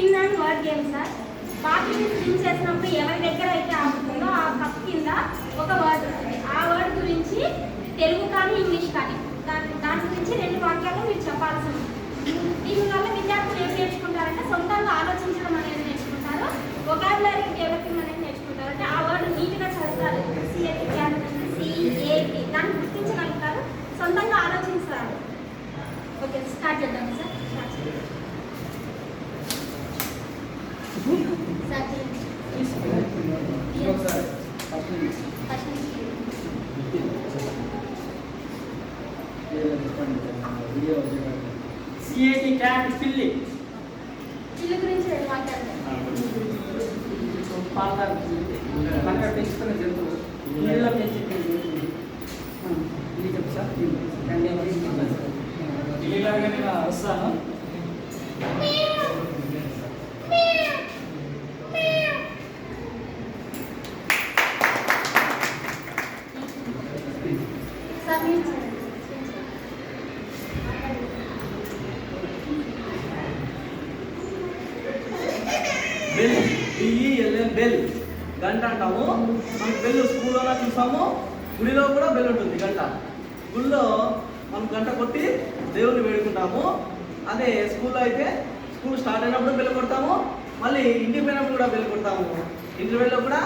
Spin and word game sir. బాటిల్ని spin చేసినప్పుడు ఎవరి దగ్గర అయితే ఆగుతుందో ఆ కప్ కింద ఒక వర్డ్ ఉంటుంది. ఆ వర్డ్ గురించి తెలుగు కానీ ఇంగ్లీష్ కానీ దాని దాని గురించి రెండు వాక్యాలు మీరు చెప్పాల్సి ఉంది. దీనివల్ల విద్యార్థులు ఏం నేర్చుకుంటారంటే సొంతంగా ఆలోచించడం అనేది నేర్చుకుంటారు. ఒకాబులరీ డెవలపింగ్ అనేది నేర్చుకుంటారు అంటే ఆ వర్డ్ నీట్గా చదువుతారు సిఏటి సిఏటి దాన్ని గుర్తించగలుగుతారు. సొంతంగా ఆలోచిస్తారు ఓకే స్టార్ట్ చేద్దాం సార్ స్టార్ట్ చేద్దాం సార్ ఇంకొకసారి ఫస్ట్ నుంచి. ఫస్ట్ నుంచి ఏదో చెప్పండి. వీడియో చెప్పండి. సిఏటి క్యాట్ పిల్లి ఇల్లు గురించి రెండు మాట్లాడతాం పెంచుతున్న జంతువు. నీళ్ళలో ఇది చెప్పు సార్ వస్తాను బెల్ బిఈఎల్ఎం బెల్. గంట అంటాము. మనం బెల్ స్కూల్లో చూసాము? గుడిలో కూడా బెల్ ఉంటుంది గంట. గుడిలో మనం గంట కొట్టి దేవుని వేడుకుంటాము. అదే స్కూల్లో అయితే స్కూల్ స్టార్ట్ అయినప్పుడు బెల్ కొడతాము. మళ్ళీ ఇంటికి పోయినప్పుడు కూడా బెల్ కొడతాము. ఇంటర్వెల్లో కూడా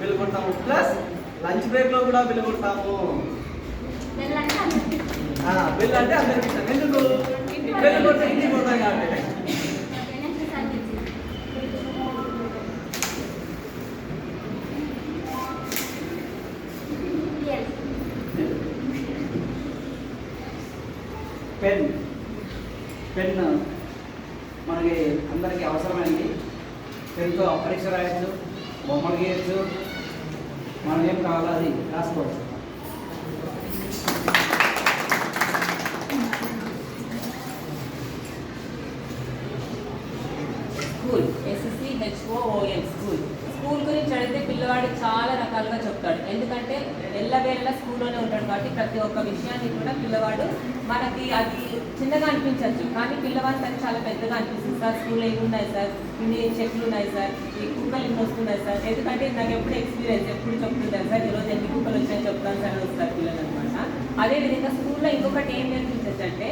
బెల్ కొడతాము. ప్లస్ లంచ్ బ్రేక్లో కూడా బెల్ కొడతాము. ఆ, అంటే అందరికి ఇష్టం ఎందుకు? బెల్ ఇంటికి పోతాం కాబట్టి. పెన్. పెన్ మనకి అందరికీ అవసరమైంది. పెన్తో పరీక్ష రాయొచ్చు బొమ్మలు గీయచ్చు. మనం ఏం కావాలో అది రాసుకోవచ్చు. School SSC school. స్కూల్ గురించి అడిగితే పిల్లవాడు చాలా రకాలుగా చెప్తాడు. ఎందుకంటే ఎల్లవేళ్ళ స్కూల్లోనే ఉంటాడు కాబట్టి ప్రతి ఒక్క విషయాన్ని కూడా పిల్లవాడు మనకి అది చిన్నగా అనిపించవచ్చు కానీ పిల్లవాడు తనకి చాలా పెద్దగా అనిపిస్తుంది. సార్ స్కూల్లో ఏమి ఉన్నాయి సార్? ఇన్ని చెట్లు ఉన్నాయి సార్? ఈ కుక్కలు ఇన్ని వస్తున్నాయి సార్? ఎందుకంటే నాకు ఎప్పుడు ఎక్స్పీరియన్స్ ఎప్పుడు చెప్తున్నారు సార్ ఈరోజు ఎన్ని కుక్కలు వచ్చాయని చెప్తాను సార్ వస్తారు పిల్లలు అనమాట. అదేవిధంగా స్కూల్లో ఇంకొకటి ఏం నేర్పించచ్చు అంటే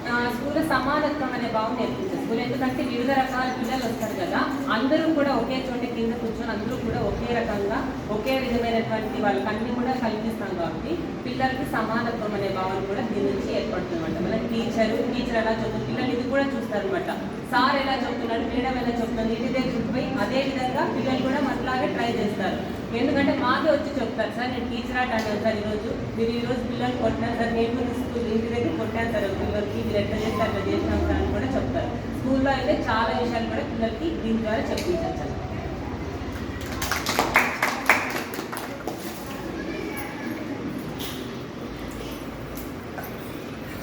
స్కూల్ స్కూల్లో సమానత్వం అనే భావం నేర్పించారు స్కూల్ ఎందుకంటే వివిధ రకాల పిల్లలు వస్తారు కదా అందరూ కూడా ఒకే చోట కింద కూర్చొని అందరూ కూడా ఒకే రకంగా ఒకే విధమైనటువంటి వాళ్ళ కన్ని కూడా కల్పిస్తాం కాబట్టి పిల్లలకి సమానత్వం అనే భావన కూడా దీని నుంచి ఏర్పడుతుంది అనమాట మన టీచర్ టీచర్ ఎలా చెప్తుంది పిల్లలు ఇది కూడా చూస్తారు అనమాట సార్ ఎలా చెప్తున్నాడు మేడం ఎలా చెప్తుంది ఇంటి దగ్గర పోయి అదే విధంగా పిల్లలు కూడా మనలాగే ట్రై చేస్తారు. ఎందుకంటే మాకే వచ్చి చెప్తారు సార్ నేను టీచర్ ఆట అన్నాను సార్ ఈరోజు. మీరు ఈరోజు పిల్లలు కొట్టినారు సార్ నేను స్కూల్ ఇంటి దగ్గర కొట్టాను సార్ పిల్లలకి మీరు ఎట్లా చేస్తే అట్లా చేసినాం సార్ అని కూడా చెప్తారు. స్కూల్లో అయితే చాలా విషయాలు కూడా పిల్లలకి దీని ద్వారా చెప్పించారు sir.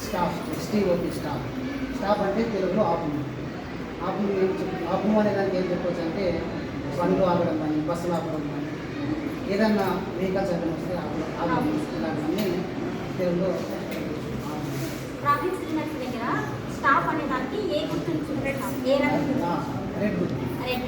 Staff STOP staff staff అంటే తెలుగులో ఆపము. ఆపము ఆపము అనే దానికి ఏం చెప్పొచ్చు అంటే బండ్లు ఆగడం కానీ బస్సులు ఆపడం కానీ ఏదన్నా వెహికల్స్ ఏదైనా వస్తే ఇలాంటివన్నీ తెలుగులో. ట్రాఫిక్ సిగ్నల్స్ దగ్గర స్టాప్ అనే దానికి ఏ గుర్తు రెడ్ గుడ్ రెడ్